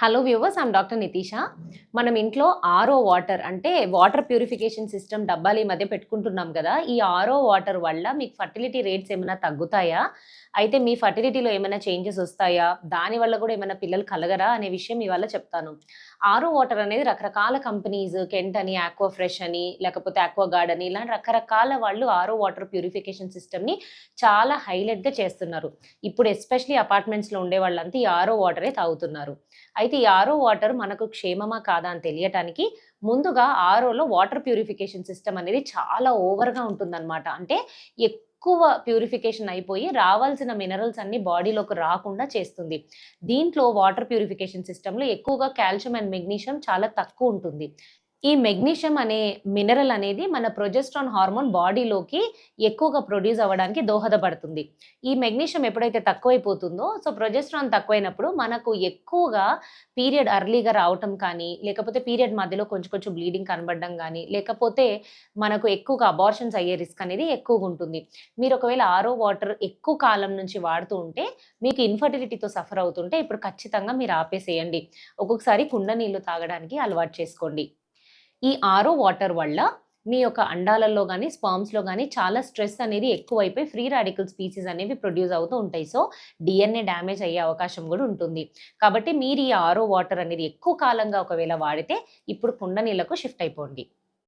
Hello viewers I'm doctor Nitisha మనం ఇంట్లో RO water అంటే వాటర్ ప్యూరిఫికేషన్ సిస్టమ్ డబ్బాలు ఈ మధ్య పెట్టుకుంటున్నాం కదా. ఈ ఆరో వాటర్ వల్ల మీకు ఫర్టిలిటీ రేట్స్ ఏమైనా తగ్గుతాయా? అయితే మీ ఫర్టిలిటీలో ఏమైనా చేంజెస్ వస్తాయా? దాని వల్ల కూడా ఏమైనా పిల్లలు కలగరా అనే విషయం ఇవాళ చెప్తాను. ఆరో వాటర్ అనేది రకరకాల కంపెనీస్ కెంట్ అని ఆక్వా ఫ్రెష్ అని లేకపోతే ఆక్వా గార్డ్ అని ఇలాంటి రకరకాల వాళ్ళు ఆరో వాటర్ ప్యూరిఫికేషన్ సిస్టమ్ని చాలా హైలైట్గా చేస్తున్నారు. ఇప్పుడు ఎస్పెషలీ అపార్ట్మెంట్స్లో ఉండే వాళ్ళంతా ఈ ఆరో వాటరే తాగుతున్నారు. అయితే ఈ ఆరో వాటర్ మనకు క్షేమమా కాదా అని తెలియటానికి ముందుగా ఆరోలో వాటర్ ప్యూరిఫికేషన్ సిస్టమ్ అనేది చాలా ఓవర్గా ఉంటుందన్నమాట. అంటే ఎక్కువ ప్యూరిఫికేషన్ అయిపోయి రావాల్సిన మినరల్స్ అన్ని బాడీలోకి రాకుండా చేస్తుంది. దీంట్లో వాటర్ ప్యూరిఫికేషన్ సిస్టంలో ఎక్కువగా కాల్షియం అండ్ మెగ్నీషియం చాలా తక్కువ ఉంటుంది. ఈ మెగ్నీషియం అనే మినరల్ అనేది మన ప్రొజెస్ట్రాన్ హార్మోన్ బాడీలోకి ఎక్కువగా ప్రొడ్యూస్ అవ్వడానికి దోహదపడుతుంది. ఈ మెగ్నీషియం ఎప్పుడైతే తక్కువైపోతుందో సో ప్రొజెస్ట్రాన్ తక్కువైనప్పుడు మనకు ఎక్కువగా పీరియడ్ అర్లీగా రావటం కానీ లేకపోతే పీరియడ్ మధ్యలో కొంచెం కొంచెం బ్లీడింగ్ కనబడడం కానీ లేకపోతే మనకు ఎక్కువగా అబార్షన్స్ అయ్యే రిస్క్ అనేది ఎక్కువగా ఉంటుంది. మీరు ఒకవేళ ఆరో వాటర్ ఎక్కువ కాలం నుంచి వాడుతూ ఉంటే మీకు ఇన్ఫర్టిలిటీతో సఫర్ అవుతుంటే ఇప్పుడు ఖచ్చితంగా మీరు ఆపేసేయండి. ఒక్కొక్కసారి కుండ నీళ్ళు తాగడానికి అలవాటు చేసుకోండి. ఈ ఆరో వాటర్ వల్ల మీ యొక్క అండాలలో కానీ స్పామ్స్లో కానీ చాలా స్ట్రెస్ అనేది ఎక్కువైపోయి ఫ్రీ రాడికల్ స్పీసీస్ అనేవి ప్రొడ్యూస్ అవుతూ ఉంటాయి. సో డిఎన్ఏ డ్యామేజ్ అయ్యే అవకాశం కూడా ఉంటుంది. కాబట్టి మీరు ఈ ఆరో వాటర్ అనేది ఎక్కువ కాలంగా ఒకవేళ వాడితే ఇప్పుడు కుండ నీళ్ళకు షిఫ్ట్ అయిపోండి.